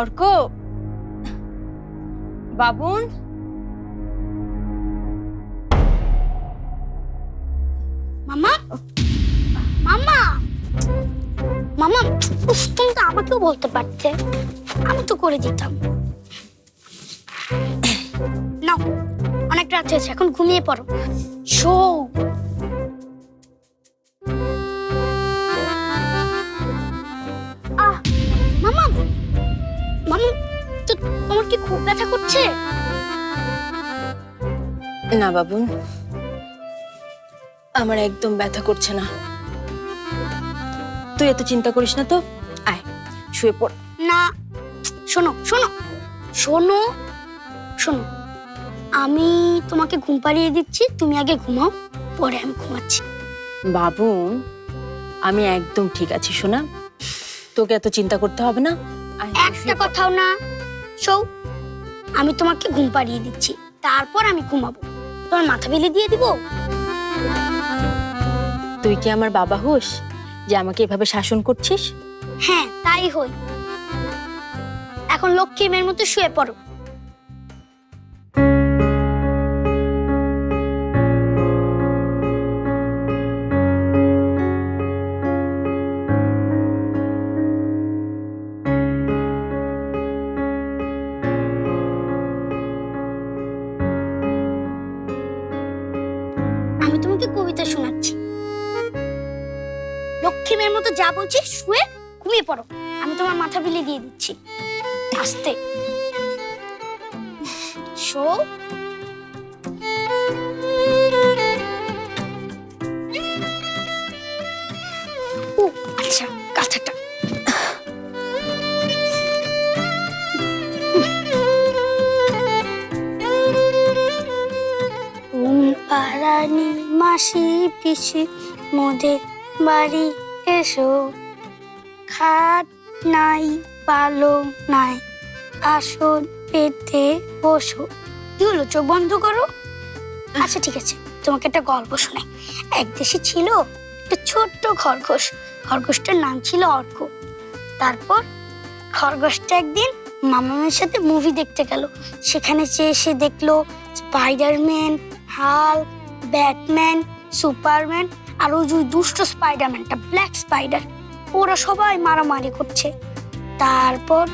অর্ক? বাবুন? মামা? মামা? মামা, উফ, তুমি তো আমাকেও বলতে পারতে। আমি তো করে দিতাম। নাও, অনেক রাত হয়েছে, এখন ঘুমিয়ে পড়ো। শো না বাবুন আমার একদম ব্যথা করছে না। তুই এত চিন্তা করিস না তো আয় শুয়ে পড়। না শোনো শোনো শোনো শোনো আমি তোমাকে ঘুম পাড়িয়ে দিচ্ছি তুমি আগে ঘুমাও পরে আমি ঘুমাচ্ছি। বাবুন আমি একদম ঠিক আছি শোনা। তোকে এত চিন্তা করতে হবে না একটা কথাও না শোও আমি তোমাকে ঘুম পাড়িয়ে দিচ্ছি তারপর আমি ঘুমাবো। তোমার মাথা বিলে দিয়ে দিব? তুই কি আমার বাবা হোস যে আমাকে এভাবে শাসন করছিস? হ্যাঁ তাই হই। এখন লক্ষ্মী মেয়ের মতো শুয়ে পড়ো। তোমাকে কবিতা শোনাচ্ছি। লক্ষ্মী মেয়ের মতো যা বলছি, শুয়ে ঘুমিয়ে পড়ো। আমি তোমার মাথা বিলে দিয়ে দিচ্ছি। আসতে। শো। আচ্ছা। মাসি পিসি মোদের বাড়ি এসো। খাট নাই পালং নাই আসন পেতে বসো। কি হলো চোখ বন্ধ করো? আচ্ছা ঠিক আছে তোমাকে একটা গল্প শোনাই। এক দেশে ছিল একটা ছোট্ট খরগোশ। খরগোশটার নাম ছিল অর্ক। তারপর খরগোশটা একদিন মামামের সাথে মুভি দেখতে গেল। সেখানে চেয়ে সে দেখল স্পাইডারম্যান হাল ব্যাটম্যান সুপারম্যান আর ওই যে দুষ্ট স্পাইডারম্যানটা ব্ল্যাক স্পাইডার ওরা সবাই মারামারি করছে। তারপর